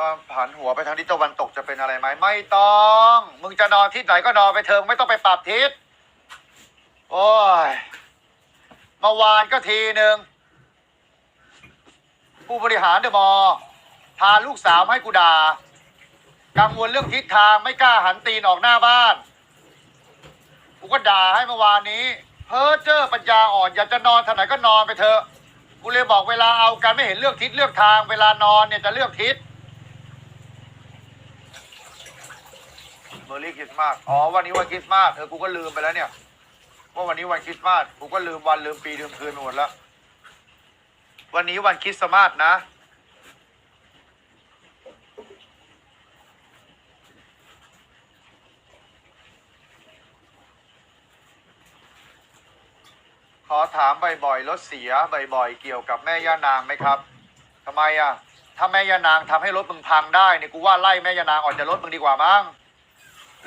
นอนผันหัวไปทางทิศตะวันตกจะเป็นอะไรไหมไม่ต้อง มึงจะนอนทิศไหนก็นอนไปเถอะไม่ต้องไปปรับทิศโอ้ยเมื่อวานก็ทีหนึ่งผู้บริหารเดอะมอพาลูกสาวให้กูด่ากังวลเรื่องทิศทางไม่กล้าหันตีนออกหน้าบ้านกูก็ด่าให้เมื่อวานนี้ เพ้อเจ้อปัญญาอ่อนอยากจะนอนทางไหนก็นอนไปเถอะกูเลยบอกเวลาเอากันไม่เห็นเลือกทิศเลือกทาง เวลานอนเนี่ยจะเลือกทิศ เมอร์รี่คริสต์มาสอ๋อวันนี้วันคริสต์มาสเออกูก็ลืมไปแล้วเนี่ยว่าวันนี้วันคริสต์มาสกูก็ลืมวันลืมปีลืมคืนไปหมดแล้ววันนี้วันคริสต์มาสนะขอถามบ่อยๆรถเสียบ่อยๆเกี่ยวกับแม่ย่านางไหมครับทำไมอะ ถ้าแม่ย่านางทำให้รถมึงพังได้เนี่ยกูว่าไล่แม่ย่านางออกจากรถมึงดีกว่ามั้ง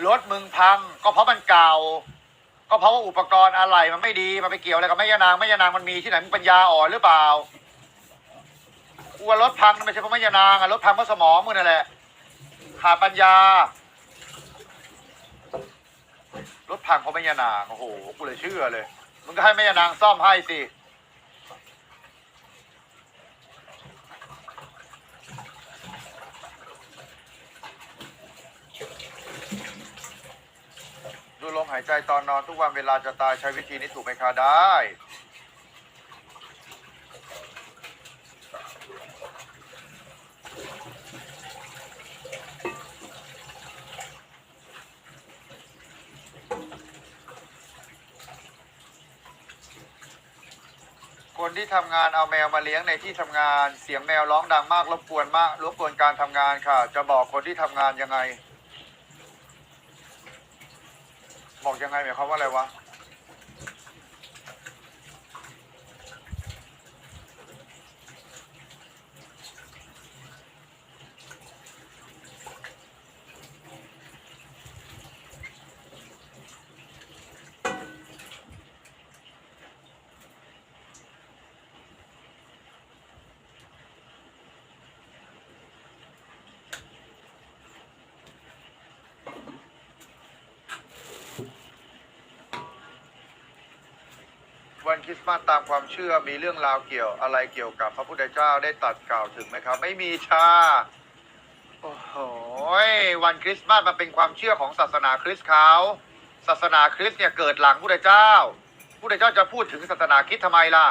รถมึงพัง ก็เพราะมันเก่า ก็เพราะว่าอุปกรณ์อะไรมันไม่ดี มันไปเกี่ยวอะไรกับแม่ยานางแม่ยานางมันมีที่ไหนมึงปัญญาอ่อนหรือเปล่ากูว่ารถพังไม่ใช่เพราะแม่ยานางอะรถพังเพราะสมองมึงนั่นแหละขาดปัญญารถพังเพราะแม่ยานางโอ้โหกูเลยเชื่อเลยมึงก็ให้แม่ยานางซ่อมให้สิ ดูลมหายใจตอนนอนทุกวันเวลาจะตายใช้วิธีนี้ถูกไหมคะได้ คนที่ทำงานเอาแมวมาเลี้ยงในที่ทำงานเสียงแมวร้องดังมากรบกวนมากรบกวนการทำงานค่ะ จะบอกคนที่ทำงานยังไง บอกยังไงหมายความว่าอะไรวะ คริสต์มาสตามความเชื่อมีเรื่องราวเกี่ยวอะไรเกี่ยวกับพระพุทธเจ้าได้ตัดกล่าวถึงไหมครับ ไม่มีชาโอ้โหวันคริสต์มาสมันเป็นความเชื่อของศาสนาคริสต์เขาศาสนาคริสต์เนี่ยเกิดหลังพุทธเจ้าพุทธเจ้าจะพูดถึงศาสนาคริสต์ทำไมล่ะ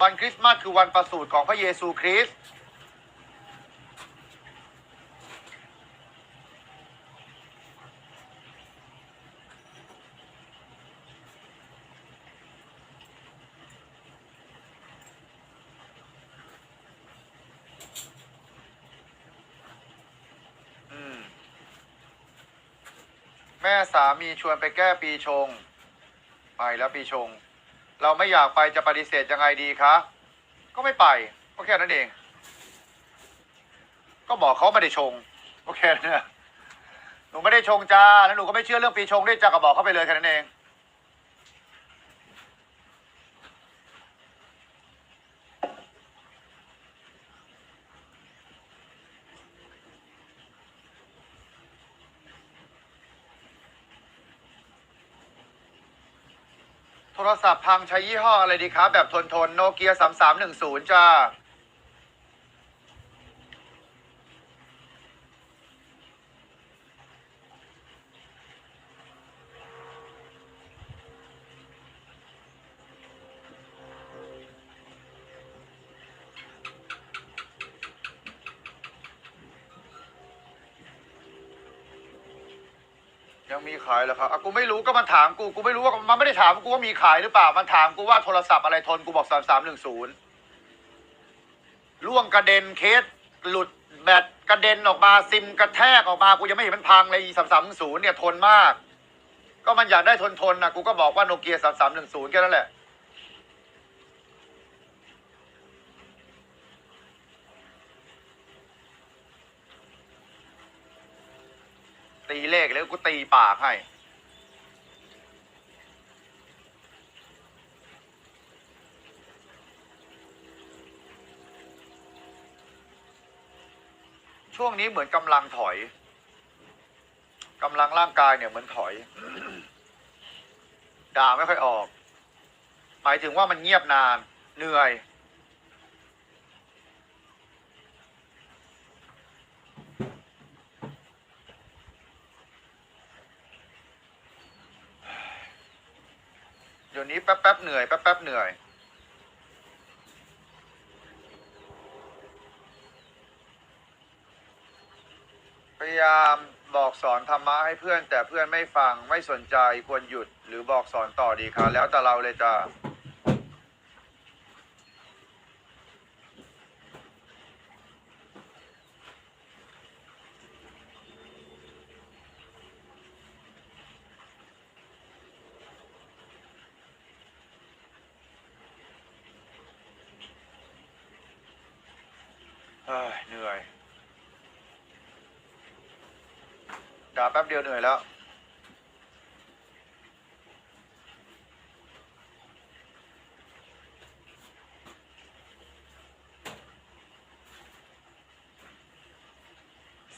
วันคริสต์มาสคือวันประสูติของพระเยซูคริสต์ ม่สามีชวนไปแก้ปีชง ไปแล้วปีชง เราไม่อยากไปจะปฏิเสธยังไงดีคะ ก็ไม่ไปก็แค่นั้นเอง ก็บอกเขาไม่ได้ชงโอเคเนี่ยหนูไม่ได้ชงจ้าแล้วหนูก็ไม่เชื่อเรื่องปีชงด้วยจ้าก็บอกเขาไปเลยแค่นั้นเอง โทรศัพท์พังใช้ยี่ห้ออะไรดีครับ แบบทนทนโนเกียสามสามหนึ่งศูนย์จ้า ยังมีขายเหรอครับอะกูไม่รู้ก็มันถามกูกูไม่รู้ว่ามันไม่ได้ถามกูว่ามีขายหรือเปล่า มันถามกูว่าโทรศัพท์อะไรทนกูบอกสามสามหนึ่งศูนย์ล่วงกระเด็นเคสหลุดแบตกระเด็นออกมาซิมกระแทกออกมากูยังไม่เห็นมันพังเลยสามสามหนึ่งศูนย์เนี่ยทนมาก ก็มันอยากได้ทนทนนะกูก็บอกว่าโนเกียสามสามหนึ่งศูนย์แค่นั้นแหละ ตีเลขแล้วกูตีปากให้ช่วงนี้เหมือนกำลังถอยกำลังร่างกายเนี่ยเหมือนถอย ด่าไม่ค่อยออก หมายถึงว่ามันเงียบนาน เหนื่อย ดี๋ยวนี้แป๊บแป๊บเหนื่อยแป๊บแป๊บเหนื่อยพยายามบอกสอนธรรมะให้เพื่อน แต่เพื่อนไม่ฟังไม่สนใจควรหยุด หรือบอกสอนต่อดีคะแล้วแต่เราเลยจ้า เหนื่อย ด่าแป๊บเดียวเหนื่อยแล้ว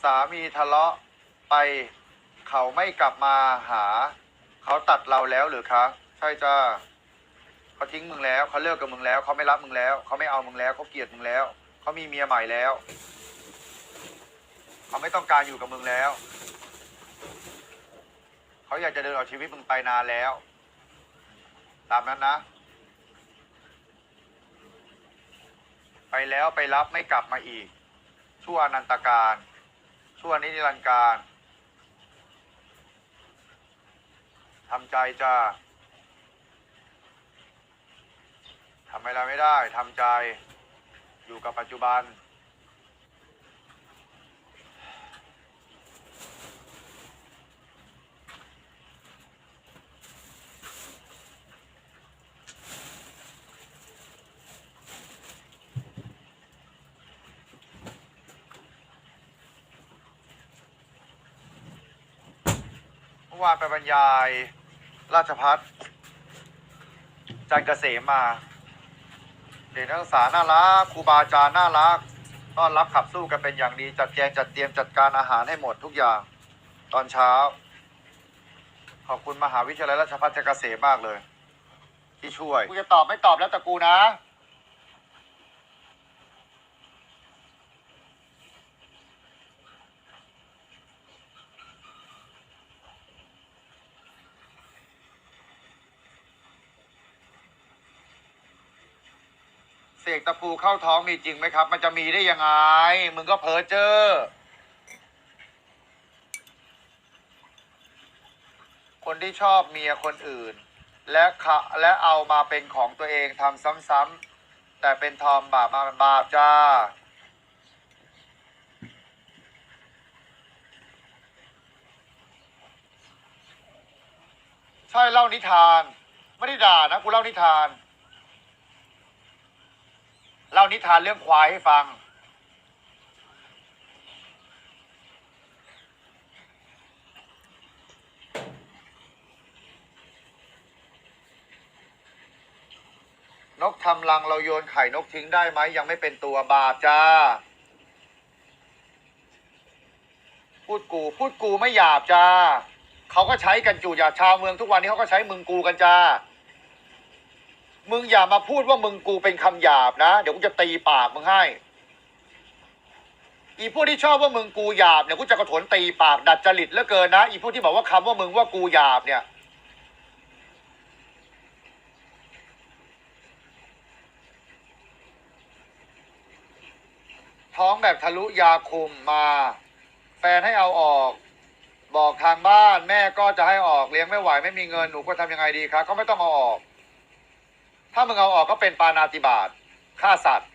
สามีทะเลาะไป เขาไม่กลับมาหา เขาตัดเราแล้วหรือคะใช่จ้าเขาทิ้งมึงแล้ว เขาเลิกกับมึงแล้ว เขาไม่รับมึงแล้ว เขาไม่เอามึงแล้ว เขาเกลียดมึงแล้ว เขามีเมียใหม่แล้ว เขาไม่ต้องการอยู่กับมึงแล้ว เขาอยากจะเดินออกชีวิตมึงไปนานแล้ว ตามนั้นนะ ไปแล้วไปรับไม่กลับมาอีก ชั่วอนันตการ ชั่วนิรันดร์การทำใจจ้าทำอะไรไม่ได้ทำใจ อยู่กับปัจจุบัน เมื่อวานไปบรรยาย ราชพัฒจันทร์เกษมมา เด็กนักศึกษาน่ารักครูบาอาจารย์น่ารักต้อนรับขับสู้กันเป็นอย่างดีจัดแจงจัดเตรียมจัดการอาหารให้หมดทุกอย่าง ตอนเช้า ขอบคุณมหาวิทยาลัยราชภัฏจันทร์เกษมมากเลย ที่ช่วยกูจะตอบไม่ตอบแล้วแต่กูนะ เสกตะปูเข้าท้องมีจริงไหมครับ มันจะมีได้ยังไง มึงก็เพ้อเจอ คนที่ชอบเมียคนอื่น และขะและเอามาเป็นของตัวเองทำซ้ำๆแต่เป็นทอมบาปมาบาปจ้าใช่เล่านิทาน ไม่ได้ด่านะกูเล่านิทาน เล่านิทานเรื่องควายให้ฟัง นกทำรังเราโยนไข่นกทิ้งได้ไหมยังไม่เป็นตัวบาปจ้า พูดกูพูดกูไม่หยาบจ้าเขาก็ใช้กันจู่อย่าชาวเมืองทุกวันนี้เขาก็ใช้มึงกูกันจ้า มึงอย่ามาพูดว่ามึงกูเป็นคำหยาบนะ เดี๋ยวกูจะตีปากมึงให้ อีพวกที่ชอบว่ามึงกูหยาบเนี่ยกูจะกระโถนตีปากดัดจริตเหลือเกินนะ อีพวกที่บอกว่าคำว่ามึงว่ากูหยาบเนี่ยท้องแบบทะลุยาคุมมา แฟนให้เอาออก บอกทางบ้านแม่ก็จะให้ออกเลี้ยงไม่ไหวไม่มีเงินหนูก็ทำยังไงดีครับก็ไม่ต้องเอาออก ถ้ามึงเอาออกก็เป็นปานาติบาตฆ่าสัตว์